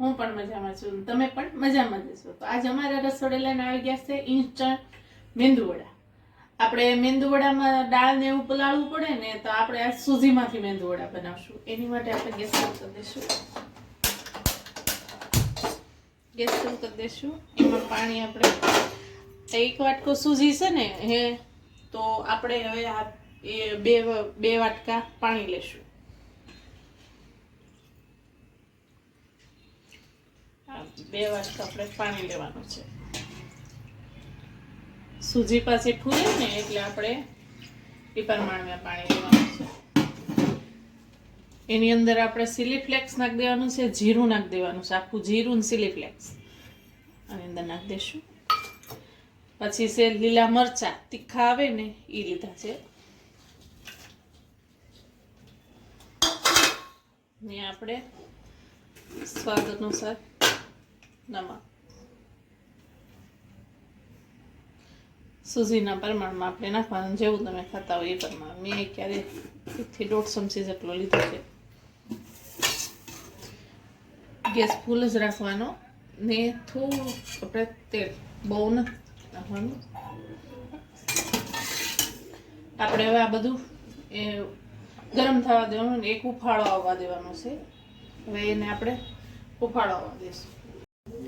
મજામાં છું, તમે પણ મજામાં જશો તો આજ અમારા રસોડે લઈને આવી ગયા છે ઇન્સ્ટન્ટ મેંદુવડા. આપણે મેંદુવડામાં દાળ ને એવું પલાળવું પડે ને તો આપણે આ સૂજીમાંથી મેંદુવડા બનાવશું. એની માટે આપણે ગેસ શરૂ કરી દઈશું. ગેસ શરૂ કરી દઈશું. એમાં પાણી આપણે, એક વાટકો સૂજી છે ને હે, તો આપણે હવે આ એ બે બે વાટકા પાણી લેશું બે વાટકા આપણે પાણી લેવાનું છે. સૂજી પાછી ફૂલે ને એટલે આપણે એ પ્રમાણમાં પાણી લેવાનું છે. એની અંદર આપણે સિલી ફ્લેક્સ નાખી દેવાનું છે, જીરું નાખી દેવાનું છે, આખું જીરું ને સિલી ફ્લેક્સ આની અંદર નાખી દઈશું પછી છે લીલા મરચા, તીખા આવે ને એ લીધા છે. ને આપણે સ્વાદ અનુસાર નમક સૂજીના પ્રમાણમાં આપણે નાખવાનું જેવું તમે ખાતા હોય એ પ્રમાણ. મેં ક્યારે એકથી દોઢ ચમચી જેટલો લીધો છે. ગેસ ફૂલ જ રાખવાનો ને થોડું આપણે તેલ, બહુ નથી નાખવાનું. આપણે હવે આ બધું એ ગરમ થવા દેવાનું એક ઉફાળો આવવા દેવાનો છે. હવે એને આપણે ઉફાળો આવવા દઈશું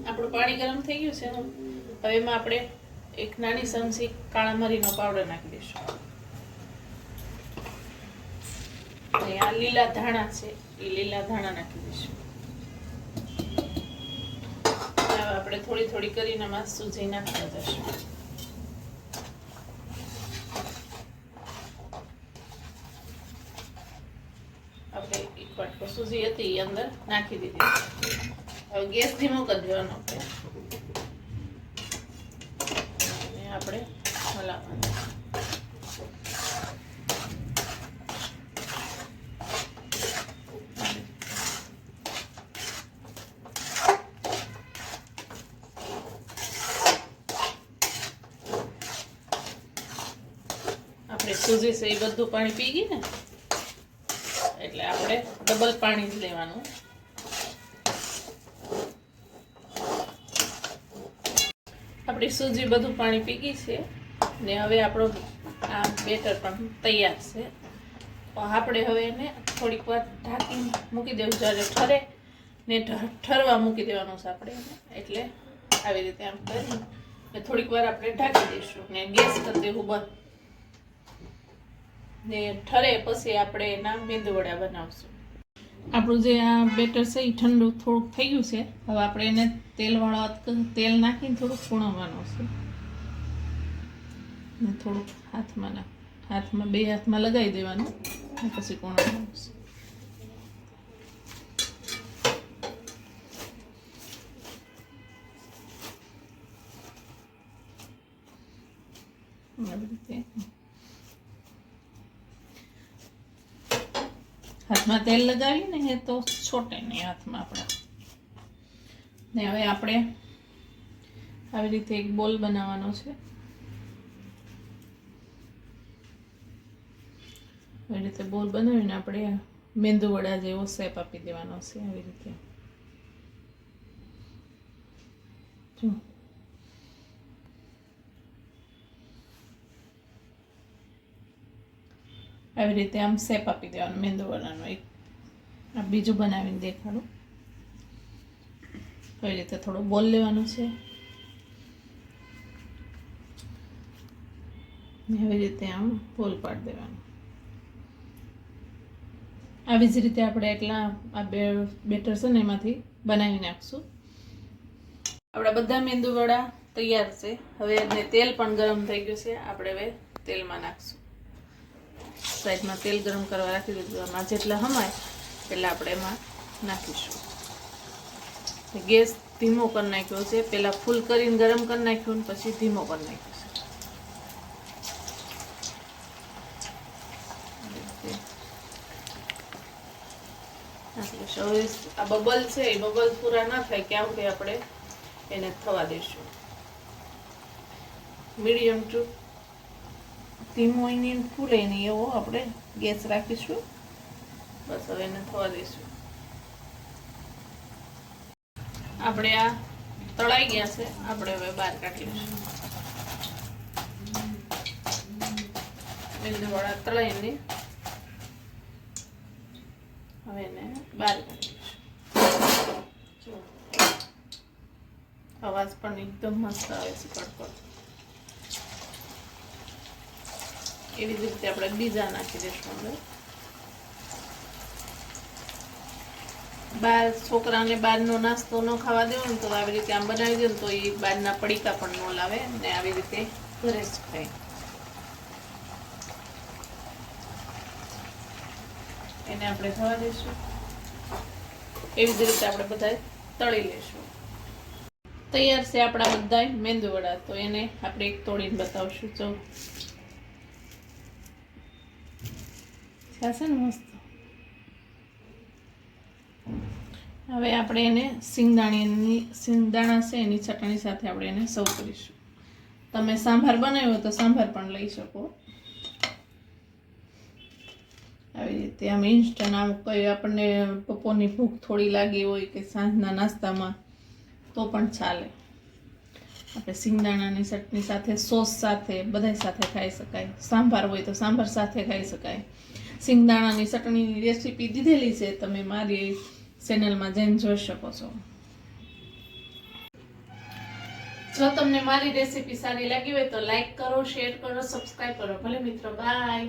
આપણું પાણી ગરમ થઈ ગયું છે હવે એમાં આપણે એક નાની ચમચી કાળા મરીનો પાવડર નાખી દઈશું. આ લીલા ધાણા છે, એ લીલા ધાણા નાખી દઈશું. આપણે થોડી થોડી કરીને માં સૂજી નાખતા જશું. આપણે એક વાટકો સૂજી હતી એ અંદર નાખી દીધી. હવે ગેસ ધીમો કરી દેવાનો આપણે. હલાવવાનું. આપણે સૂજી છે એ બધું પાણી પી ગઈ ને? એટલે આપણે ડબલ પાણી જ લેવાનું. આપણી સૂજી બધું પાણી પી છે ને હવે આપણો આ બેટર પણ તૈયાર છે. આપણે હવે એને થોડીક વાર ઢાંકી મૂકી દેવું જ્યારે ઠરે ને ઠરવા મૂકી દેવાનું છે આપણે એટલે આવી રીતે આમ કરી ને થોડીક વાર આપણે ઢાંકી દઈશું ને ગેસ કરી દેવું બંધ. ને ઠરે પછી આપણે એના મેંદુ વડા બનાવશું. આપણું જે આ બેટર છે એ ઠંડુ થોડુંક થઈ ગયું છે. હવે આપણે એને તેલવાળો તેલ નાખીને થોડુંક પૂણવવાનું છે. ને થોડુંક હાથમાં નાખ, હાથમાં, બે હાથમાં લગાવી દેવાનું પછી પૂણવવાનું છે. આવી રીતે હાથમાં તેલ લગાવીએ ને એ તો છોટે નહીં હાથમાં આપણા. ને હવે આપણે આવી રીતે એક બોલ બનાવવાનો છે. આવી રીતે બોલ બનાવીને આપણે મેંદુ વડા જેવો શેપ આપી દેવાનો છે, આવી રીતે. જો. આવી રીતે આમ શેપ આપી દેવાનો મેંદુવડાનો એક. આ બીજું બનાવીને દેખાડું. કઈ રીતે થોડો બોલ લેવાનો છે. આવી રીતે આમ બોલ પાડી દેવાનો. આવી જ રીતે આપણે એટલા આ બે બેટર છે ને એમાંથી બનાવી નાખશું. આપણા બધા મેંદુવડા તૈયાર છે. હવે એને તેલ પણ ગરમ થઈ ગયું છે. આપણે હવે તેલમાં નાખશું. સાઈડમાં તેલ ગરમ કરવા રાખી દીધું. એમાં જેટલા હમાય એટલે આપણે એમાં નાખીશું. ગેસ ધીમો કરી નાખ્યો છે. પહેલાં ફૂલ કરીને ગરમ કરી નાખ્યું ને પછી ધીમો કરી નાખ્યો આ બબલ છે, એ બબલ પૂરા ના થાય ક્યાં સુધી આપણે એને થવા દઈશું મીડિયમ ટુ ધીમો એની ફૂલે નહીં એવો આપણે ગેસ રાખીશું. બસ હવે એને થવા દઈશું. આપણે આ તળાઈ ગયા છે. આપણે હવે બહાર કાઢી લઈશું. મેંદુવડા તળાઈને હવે એને બહાર કાઢી લઈશું. અવાજ પણ એકદમ મસ્ત આવે છે કડકડ. એવી જ રીતે આપણે બીજા નાખી દઈશું અંદર. બાર છોકરાને બહારનો નાસ્તો ન ખાવા દેવો ને તો આવી રીતે આમ બનાવી દો તો એ બહારના પડીકા પણ ન લાવે ને આવી રીતે ઘરે જ ખાય એને આપણે થવા દઈશું એવી જ રીતે આપણે બધા તળી લઈશું તૈયાર છે આપણા બધા મેંદુ વડા તો એને આપણે એક તોડીને બતાવશું. જો મસ્ત હવે આપણે એને સિંગદાણીની સિંગદાણા છે એની ચટણી સાથે આપણે એને સર્વ કરીશું તમે સાંભાર બનાવ્યો તો સાંભાર પણ લઈ શકો આવી રીતે આમ ઇન્સ્ટન્ટ આમ કઈ આપણને બપોરની ભૂખ થોડી લાગી હોય કે સાંજના નાસ્તામાં તો પણ ચાલે આપણે સિંગદાણાની ચટણી સાથે સોસ સાથે બધા સાથે ખાઈ શકાય સાંભાર હોય તો સાંભાર સાથે ખાઈ શકાય સિંગદાણાની ચટણીની રેસીપી દીધેલી છે, તમે મારી ચેનલમાં જઈને જોઈ શકો છો. જો તમને મારી રેસીપી સારી લાગી હોય તો લાઈક કરો, શેર કરો, સબસ્ક્રાઈબ કરો. ભલે મિત્રો, બાય.